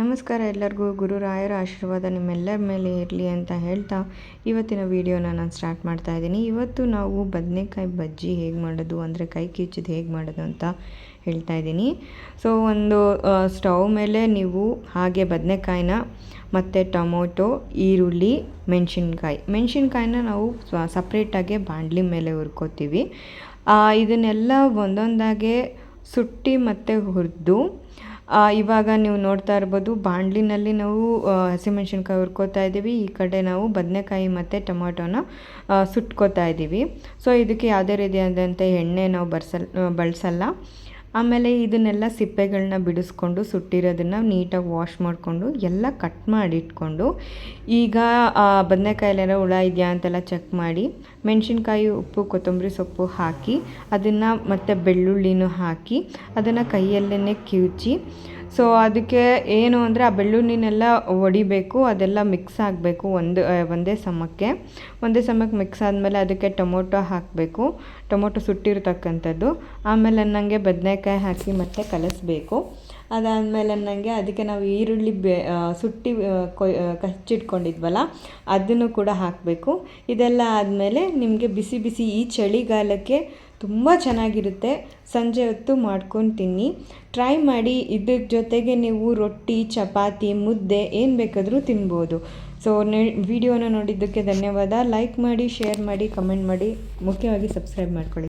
ನಮಸ್ಕಾರ ಎಲ್ಲರಿಗೂ. ಗುರು ರಾಯರ ಆಶೀರ್ವಾದ ನಿಮ್ಮೆಲ್ಲರ ಮೇಲೆ ಇರಲಿ ಅಂತ ಹೇಳ್ತಾ ಇವತ್ತಿನ ವೀಡಿಯೋನ ನಾನು ಸ್ಟಾರ್ಟ್ ಮಾಡ್ತಾ ಇದ್ದೀನಿ. ಇವತ್ತು ನಾವು ಬದನೆಕಾಯಿ ಬಜ್ಜಿ ಹೇಗೆ ಮಾಡೋದು ಅಂದರೆ ಕೈ ಕಿಚ್ಚಿದ್ದು ಹೇಗೆ ಮಾಡೋದು ಅಂತ ಹೇಳ್ತಾ ಇದ್ದೀನಿ. ಸೊ ಒಂದು ಸ್ಟವ್ ಮೇಲೆ ನೀವು ಹಾಗೆ ಬದನೆಕಾಯಿನ ಮತ್ತು ಟೊಮೊಟೊ, ಈರುಳ್ಳಿ, ಮೆಣಸಿನ್ಕಾಯಿ. ಮೆಣಸಿನ್ಕಾಯಿನ ನಾವು ಸಪ್ರೇಟಾಗೆ ಬಾಂಡ್ಲಿ ಮೇಲೆ ಹುರ್ಕೋತೀವಿ. ಇದನ್ನೆಲ್ಲ ಒಂದೊಂದಾಗೆ ಸುಟ್ಟಿ ಮತ್ತು ಹುರಿದು ಇವಾಗ ನೀವು ನೋಡ್ತಾ ಇರ್ಬೋದು, ಬಾಣಲಿನಲ್ಲಿ ನಾವು ಹಸಿಮೆಣ್ಸಿನ್ಕಾಯಿ ಹುರ್ಕೋತಾ ಇದ್ದೀವಿ. ಈ ಕಡೆ ನಾವು ಬದನೆಕಾಯಿ ಮತ್ತು ಟೊಮೊಟೊನ ಸುಟ್ಕೋತಾ ಇದ್ದೀವಿ. ಸೊ ಇದಕ್ಕೆ ಯಾವುದೇ ರೀತಿಯಾದಂಥ ಎಣ್ಣೆ ನಾವು ಬರ್ಸಲ್ ಬಳಸಲ್ಲ. ಆಮೇಲೆ ಇದನ್ನೆಲ್ಲ ಸಿಪ್ಪೆಗಳನ್ನ ಬಿಡಿಸ್ಕೊಂಡು ಸುಟ್ಟಿರೋದನ್ನು ನೀಟಾಗಿ ವಾಶ್ ಮಾಡಿಕೊಂಡು ಎಲ್ಲ ಕಟ್ ಮಾಡಿ ಇಟ್ಕೊಂಡು ಈಗ ಬದನೆಕಾಯಲ್ಲೆಲ್ಲ ಹುಳ ಇದೆಯಾ ಅಂತೆಲ್ಲ ಚೆಕ್ ಮಾಡಿ, ಮೆಣಸಿನ್ಕಾಯಿ ಉಪ್ಪು, ಕೊತ್ತಂಬರಿ ಸೊಪ್ಪು ಹಾಕಿ, ಅದನ್ನು ಮತ್ತು ಬೆಳ್ಳುಳ್ಳಿನೂ ಹಾಕಿ, ಅದನ್ನು ಕೈಯಲ್ಲೇ ಕಿವುಚಿ ಸೊ ಅದಕ್ಕೆ ಏನು ಅಂದರೆ ಆ ಬೆಳ್ಳುಳ್ಳಿನೆಲ್ಲ ಒಡಿಬೇಕು, ಅದೆಲ್ಲ ಮಿಕ್ಸ್ ಆಗಬೇಕು ಒಂದು ಒಂದೇ ಸಮಕ್ಕೆ. ಒಂದೇ ಸಮಕ್ಕೆ ಮಿಕ್ಸ್ ಆದಮೇಲೆ ಅದಕ್ಕೆ ಟೊಮೊಟೊ ಹಾಕಬೇಕು. ಟೊಮೊಟೊ ಸುಟ್ಟಿರ್ತಕ್ಕಂಥದ್ದು. ಆಮೇಲೆ ನನಗೆ ಬದನೆಕಾಯಿ ಹಾಕಿ ಮತ್ತೆ ಕಲಸಬೇಕು. ಅದಾದಮೇಲೆ ನನಗೆ ಅದಕ್ಕೆ ನಾವು ಈರುಳ್ಳಿ ಬೆ ಸುಟ್ಟಿ ಕಚ್ಚಿಟ್ಕೊಂಡಿದ್ವಲ್ಲ, ಅದನ್ನು ಕೂಡ ಹಾಕಬೇಕು. ಇದೆಲ್ಲ ಆದಮೇಲೆ ನಿಮಗೆ ಬಿಸಿ ಬಿಸಿ ಈ ಚಳಿಗಾಲಕ್ಕೆ ತುಂಬ ಚೆನ್ನಾಗಿರುತ್ತೆ. ಸಂಜೆ ಹೊತ್ತು ಮಾಡ್ಕೊಂಡು ತಿನ್ನಿ ಟ್ರೈ ಮಾಡಿ ಇದ್ರ ಜೊತೆಗೆ ನೀವು ರೊಟ್ಟಿ, ಚಪಾತಿ, ಮುದ್ದೆ ಏನು ಬೇಕಾದರೂ ತಿನ್ಬೋದು. ಸೊ ನೆ ವಿಡಿಯೋನ ನೋಡಿದ್ದಕ್ಕೆ ಧನ್ಯವಾದ. ಲೈಕ್ ಮಾಡಿ ಶೇರ್ ಮಾಡಿ ಕಮೆಂಟ್ ಮಾಡಿ. ಮುಖ್ಯವಾಗಿ ಸಬ್ಸ್ಕ್ರೈಬ್ ಮಾಡ್ಕೊಳ್ಳಿ.